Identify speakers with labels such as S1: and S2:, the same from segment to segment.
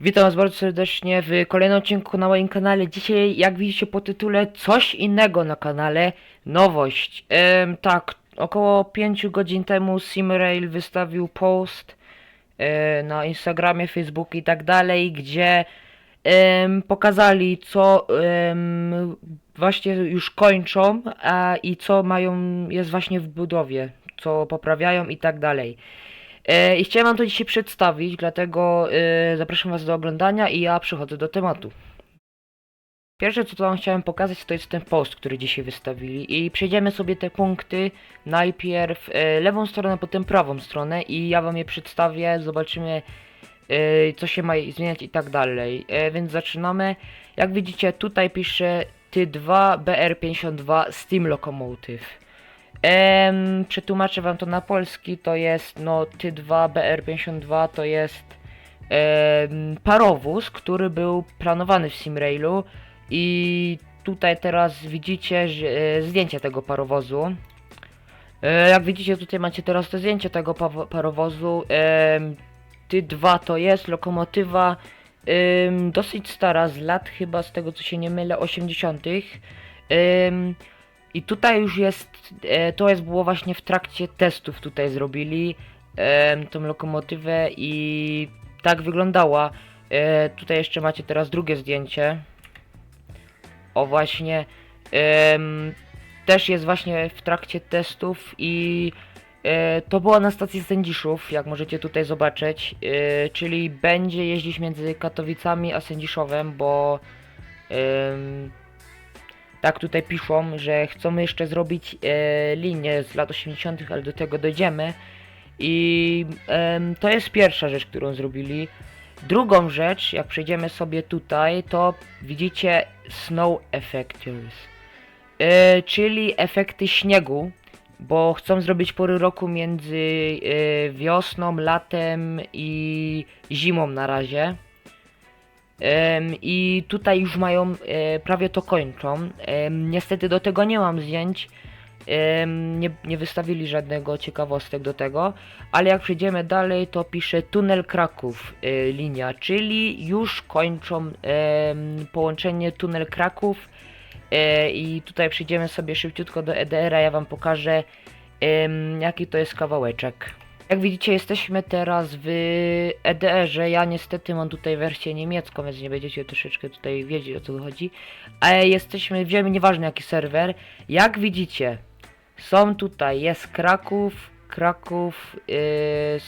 S1: Witam Was bardzo serdecznie w kolejnym odcinku na moim kanale. Dzisiaj, jak widzicie po tytule, coś innego na kanale. Nowość. Em, tak, około 5 godzin temu Simrail wystawił post e, na Instagramie, Facebooku i tak dalej, gdzie em, pokazali co em, właśnie już kończą a, i co mają, jest właśnie w budowie, co poprawiają i tak dalej. E, I chciałem wam to dzisiaj przedstawić, dlatego e, zapraszam was do oglądania i ja przechodzę do tematu. Pierwsze co wam chciałem pokazać to jest ten post, który dzisiaj wystawili i przejdziemy sobie te punkty najpierw e, lewą stronę, potem prawą stronę i ja wam je przedstawię, zobaczymy co się ma zmieniać i tak dalej. Więc zaczynamy. Jak widzicie tutaj pisze T2 BR52 Steam Locomotive. Em, przetłumaczę wam to na polski, to jest no T2 BR52 to jest em, parowóz, który był planowany w Simrailu i tutaj teraz widzicie że, e, zdjęcie tego parowozu. E, jak widzicie tutaj macie teraz to zdjęcie tego pa- parowozu. Em, T2 to jest lokomotywa em, dosyć stara, z lat chyba z tego co się nie mylę 80. Em, i tutaj już jest, e, to jest było właśnie w trakcie testów tutaj zrobili tą lokomotywę i tak wyglądała. E, tutaj jeszcze macie teraz drugie zdjęcie. O właśnie, też jest właśnie w trakcie testów i e, to była na stacji Sędziszów, jak możecie tutaj zobaczyć, czyli będzie jeździć między Katowicami a Sędziszowem, bo tak tutaj piszą, że chcą jeszcze zrobić e, linię z lat 80., ale do tego dojdziemy. I em, to jest pierwsza rzecz, którą zrobili. Drugą rzecz, jak przejdziemy sobie tutaj, to widzicie snow effectors, e, czyli efekty śniegu, bo chcą zrobić pory roku między e, wiosną, latem i zimą na razie. I tutaj już mają, e, prawie to kończą. Niestety do tego nie mam zdjęć. Nie, nie wystawili żadnego ciekawostek do tego, ale jak przejdziemy dalej, to pisze tunel Kraków e, linia, czyli już kończą połączenie tunel Kraków. E, I tutaj przejdziemy sobie szybciutko do EDR-a, ja wam pokażę jaki to jest kawałeczek. Jak widzicie, jesteśmy teraz w EDR-ze. Ja niestety mam tutaj wersję niemiecką, więc nie będziecie troszeczkę tutaj wiedzieć o co chodzi. Ale jesteśmy, wiemy, nieważne jaki serwer. Jak widzicie, są tutaj, jest Kraków, Kraków, yy,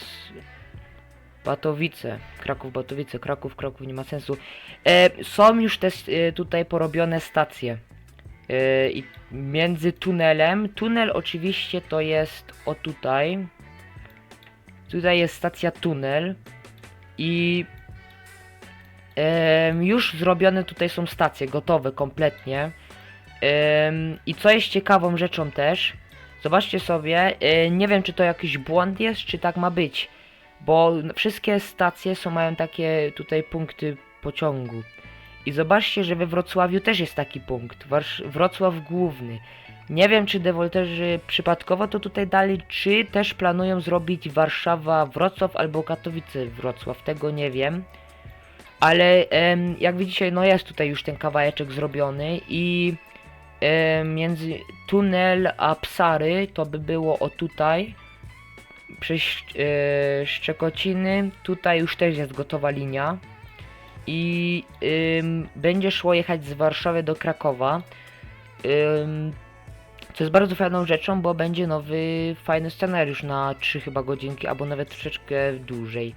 S1: Batowice, Kraków, Batowice, Kraków, Kraków, nie ma sensu. E, są już te e, tutaj porobione stacje. E, I między tunelem, tunel oczywiście to jest o tutaj. Tutaj jest stacja tunel i już zrobione tutaj są stacje, gotowe kompletnie. I co jest ciekawą rzeczą też, zobaczcie sobie, e, nie wiem czy to jakiś błąd jest, czy tak ma być, bo wszystkie stacje są, mają takie tutaj punkty pociągu. I zobaczcie, że we Wrocławiu też jest taki punkt, Wrocław Główny. Nie wiem, czy dewolterzy przypadkowo to tutaj dali, czy też planują zrobić Warszawa, Wrocław albo Katowice, Wrocław, tego nie wiem. Ale em, jak widzicie, no jest tutaj już ten kawałeczek zrobiony i em, między tunel a Psary to by było o tutaj. Przez e, Szczekociny, tutaj już też jest gotowa linia. I ym, będzie szło jechać z Warszawy do Krakowa. Co jest bardzo fajną rzeczą, bo będzie nowy, fajny scenariusz na 3 chyba godzinki, albo nawet troszeczkę dłużej.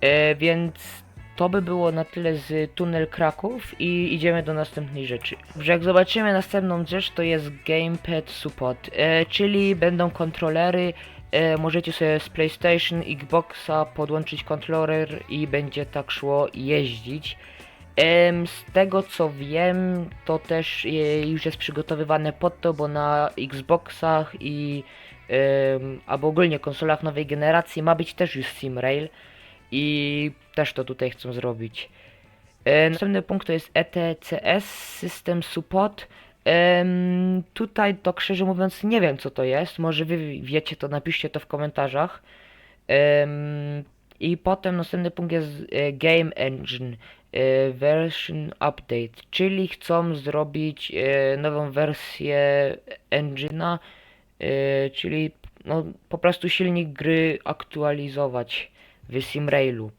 S1: E, więc to by było na tyle z Tunel Kraków i idziemy do następnej rzeczy. Że jak zobaczymy następną rzecz, to jest Gamepad Support, e, czyli będą kontrolery, e, możecie sobie z PlayStation, Xboxa podłączyć kontroler i będzie tak szło jeździć. Z tego co wiem, to też e, już jest przygotowywane pod to, bo na Xboxach i albo ogólnie konsolach nowej generacji ma być też już Simrail i też to tutaj chcą zrobić. E, następny punkt to jest ETCS System Support. Tutaj to szczerze mówiąc nie wiem co to jest, może wy wiecie to, napiszcie to w komentarzach. I potem następny punkt jest e, Game Engine Version Update, czyli chcą zrobić e, nową wersję engine'a, e, czyli no, po prostu silnik gry aktualizować w SimRailu.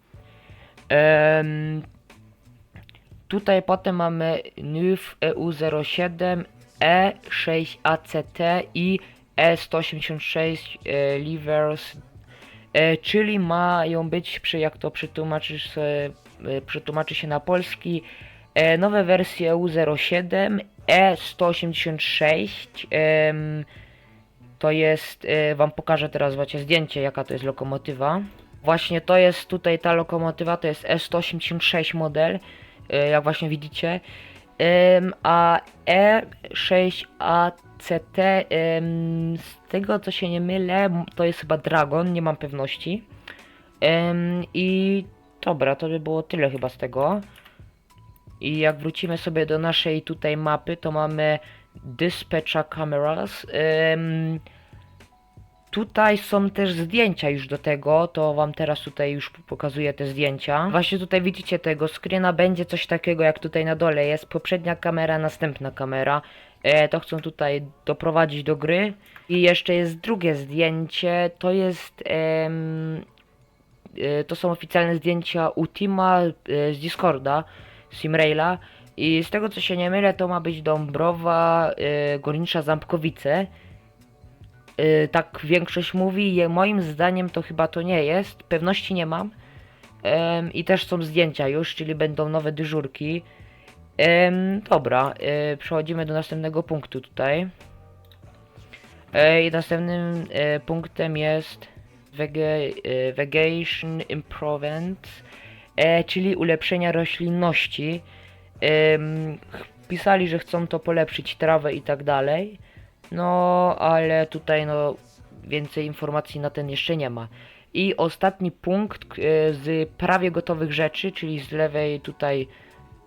S1: Tutaj potem mamy NUF EU07, E6ACT i E186 e, Livers, e, czyli mają być, przy, jak to przetłumaczysz, e, przetłumaczy się na polski, e, nowe wersje EU07, E186, em, to jest, e, wam pokażę teraz właśnie zdjęcie, jaka to jest lokomotywa. Właśnie to jest tutaj ta lokomotywa, to jest E186 model, e, jak właśnie widzicie. A E6ACT, em, z tego co się nie mylę, to jest chyba Dragon, nie mam pewności. I dobra, to by było tyle chyba z tego. I jak wrócimy sobie do naszej tutaj mapy, to mamy Dispatcha Cameras. Em, Tutaj są też zdjęcia już do tego, to wam teraz tutaj już pokazuję te zdjęcia. Właśnie tutaj widzicie tego screena, będzie coś takiego jak tutaj na dole jest, poprzednia kamera, następna kamera. E, to chcą tutaj doprowadzić do gry. I jeszcze jest drugie zdjęcie, to jest... em, to są oficjalne zdjęcia Ultima e, z Discorda, Simraila. I z tego co się nie mylę, to ma być Dąbrowa, e, Górnicza Ząbkowice. Tak większość mówi, moim zdaniem to chyba to nie jest, pewności nie mam. I też są zdjęcia już, czyli będą nowe dyżurki. Dobra, przechodzimy do następnego punktu tutaj. E, I następnym e, punktem jest e, Vegetation Improvement, e, czyli ulepszenia roślinności. Pisali, że chcą to polepszyć trawę i tak dalej. No, ale tutaj no więcej informacji na ten jeszcze nie ma. I ostatni punkt e, z prawie gotowych rzeczy, czyli z lewej tutaj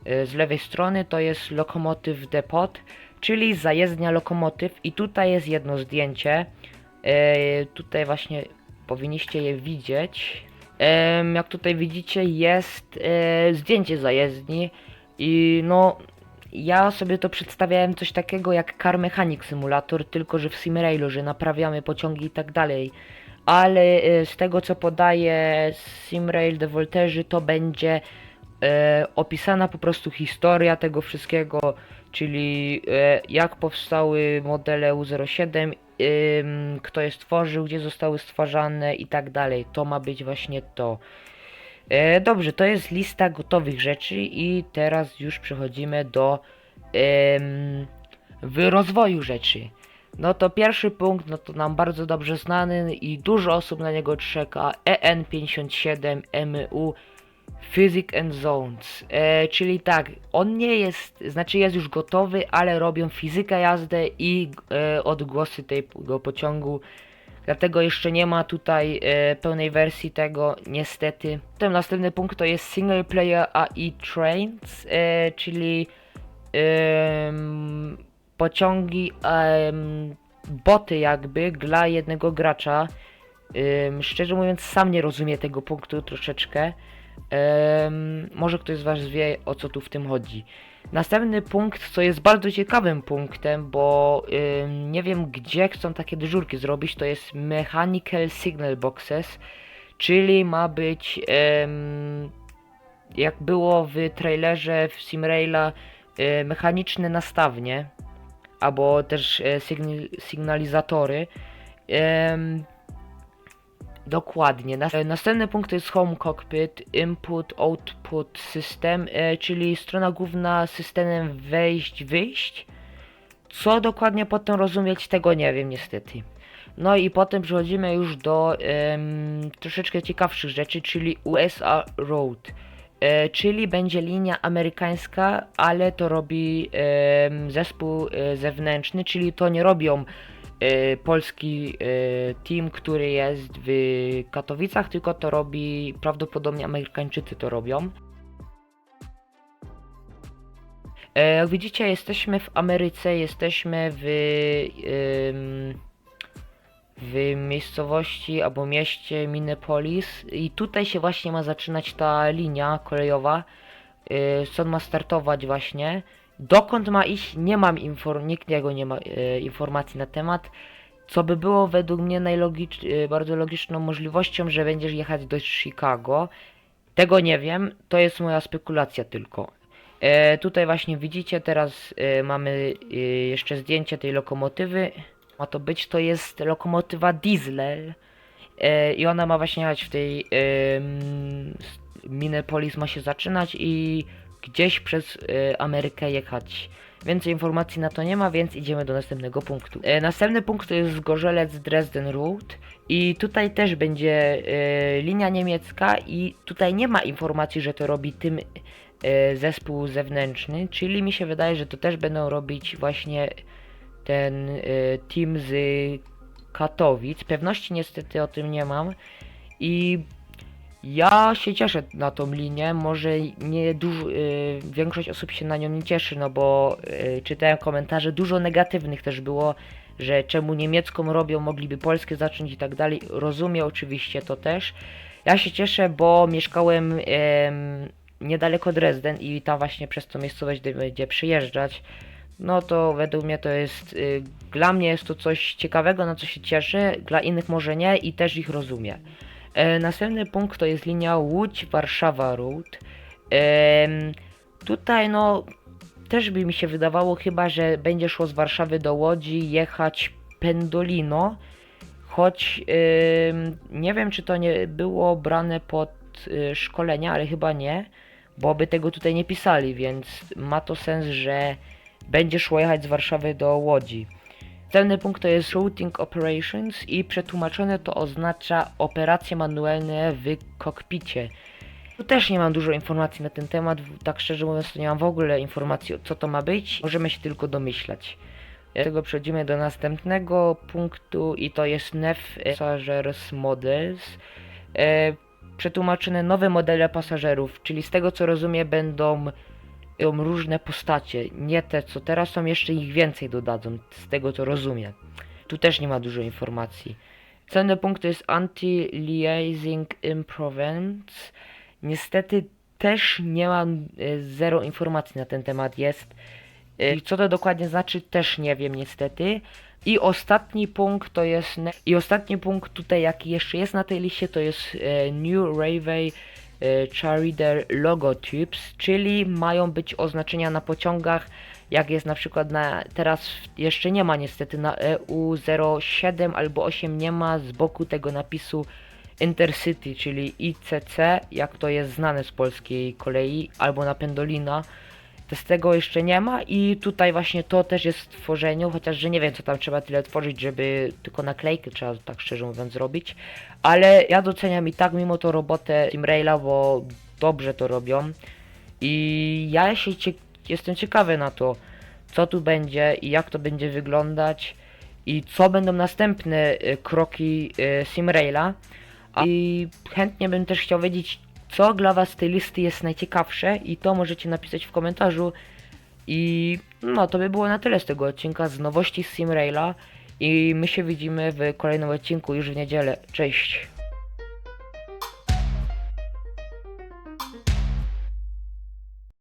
S1: e, z lewej strony to jest Lokomotyw Depot, czyli zajezdnia lokomotyw i tutaj jest jedno zdjęcie. E, tutaj właśnie powinniście je widzieć. Jak tutaj widzicie jest e, zdjęcie zajezdni i no ja sobie to przedstawiałem coś takiego jak Car Mechanic Simulator, tylko że w Simrailu, że naprawiamy pociągi i tak dalej. Ale e, z tego co podaje Simrail de Volterzy to będzie e, opisana po prostu historia tego wszystkiego, czyli e, jak powstały modele U07, ym, kto je stworzył, gdzie zostały stwarzane i tak dalej. To ma być właśnie to. E, dobrze, to jest lista gotowych rzeczy i teraz już przechodzimy do w rozwoju rzeczy. No to pierwszy punkt, no to nam bardzo dobrze znany i dużo osób na niego czeka. E EN57MU Physics and Zones. E, czyli tak, on nie jest, znaczy jest już gotowy, ale robią fizykę jazdy i e, odgłosy tego pociągu. Dlatego jeszcze nie ma tutaj e, pełnej wersji tego, niestety. Potem następny punkt to jest Single Player AI Trains, e, czyli em, pociągi, em, boty jakby dla jednego gracza. Em, szczerze mówiąc, sam nie rozumiem tego punktu troszeczkę. Em, może ktoś z Was wie o co tu w tym chodzi. Następny punkt, co jest bardzo ciekawym punktem, bo nie wiem gdzie chcą takie dyżurki zrobić, to jest Mechanical Signal Boxes, czyli ma być jak było w trailerze w Simraila y, mechaniczne nastawnie, albo też e, sygnal, sygnalizatory. Dokładnie. Nas- e, Następny punkt to jest Home Cockpit, Input, Output System, e, czyli strona główna z systemem wejść-wyjść. Co dokładnie potem rozumieć, tego nie wiem niestety. No i potem przechodzimy już do em, troszeczkę ciekawszych rzeczy, czyli USA Road. E, czyli będzie linia amerykańska, ale to robi em, zespół e, zewnętrzny, czyli to nie robią e, polski e, team, który jest w Katowicach, tylko to robi prawdopodobnie Amerykańczycy to robią. E, Jak widzicie, jesteśmy w Ameryce, jesteśmy w, w miejscowości albo mieście Minneapolis i tutaj się właśnie ma zaczynać ta linia kolejowa, stąd ma startować właśnie. Dokąd ma iść, nie mam inform, nikt niego nie ma yy, informacji na temat. Co by było według mnie najlogicz, yy, bardzo logiczną możliwością, że będziesz jechać do Chicago. Tego nie wiem, to jest moja spekulacja tylko. E, tutaj właśnie widzicie, teraz e, mamy e, jeszcze zdjęcie tej lokomotywy. Ma to być, to jest lokomotywa Diesel. E, I ona ma właśnie jechać w tej s- Minneapolis ma się zaczynać i gdzieś przez e, Amerykę jechać. Więcej informacji na to nie ma, więc idziemy do następnego punktu. E, następny punkt to jest Zgorzelec Dresden Road. I tutaj też będzie e, linia niemiecka i tutaj nie ma informacji, że to robi tym e, zespół zewnętrzny, czyli mi się wydaje, że to też będą robić właśnie ten team z Katowic. Pewności niestety o tym nie mam i ja się cieszę na tą linię, może nie dużo, y, większość osób się na nią nie cieszy, no bo y, czytałem komentarze, dużo negatywnych też było, że czemu niemiecką robią, mogliby polskie zacząć i tak dalej. Rozumiem oczywiście to też. Ja się cieszę, bo mieszkałem em, niedaleko Dresden i tam właśnie przez tą miejscowość gdy będzie przyjeżdżać. No to według mnie to jest, y, dla mnie jest to coś ciekawego, na co się cieszę, dla innych może nie i też ich rozumiem. E, następny punkt to jest linia Łódź-Warszawa Road. Em, tutaj no też by mi się wydawało chyba, że będzie szło z Warszawy do Łodzi jechać Pendolino, choć em, nie wiem czy to nie było brane pod y, szkolenia, ale chyba nie, bo by tego tutaj nie pisali, więc ma to sens, że będzie szło jechać z Warszawy do Łodzi. Następny punkt to jest Routing Operations i przetłumaczone to oznacza operacje manualne w kokpicie. Tu też nie mam dużo informacji na ten temat, tak szczerze mówiąc to nie mam w ogóle informacji co to ma być, możemy się tylko domyślać. Dlatego przechodzimy do następnego punktu i to jest NEF Passengers Models. E, przetłumaczone nowe modele pasażerów, czyli z tego co rozumiem będą ją różne postacie, nie te co teraz są, jeszcze ich więcej dodadzą, z tego co rozumiem. Tu też nie ma dużo informacji. Następny punkt to jest Anti-Liaising Improvements. Niestety też nie mam e, zero informacji na ten temat jest. E, Co to dokładnie znaczy też nie wiem niestety. I ostatni punkt to jest i ostatni punkt tutaj jaki jeszcze jest na tej liście to jest e, New Railway e, Charter Logotypes, czyli mają być oznaczenia na pociągach, jak jest na przykład na, teraz jeszcze nie ma niestety na E EU07 albo 8 nie ma z boku tego napisu Intercity, czyli ICC, jak to jest znane z polskiej kolei, albo na Pendolina. Z tego jeszcze nie ma i tutaj właśnie to też jest w tworzeniu, chociaż że nie wiem co tam trzeba tyle tworzyć, żeby tylko naklejkę trzeba tak szczerze mówiąc zrobić. Ale ja doceniam i tak mimo to robotę Team Raila, bo dobrze to robią. I ja się cie jestem ciekawy na to, co tu będzie i jak to będzie wyglądać i co będą następne y, kroki y, Simraila. I chętnie bym też chciał wiedzieć, co dla Was z tej listy jest najciekawsze i to możecie napisać w komentarzu. I no to by było na tyle z tego odcinka z nowości z Simraila i my się widzimy w kolejnym odcinku już w niedzielę. Cześć!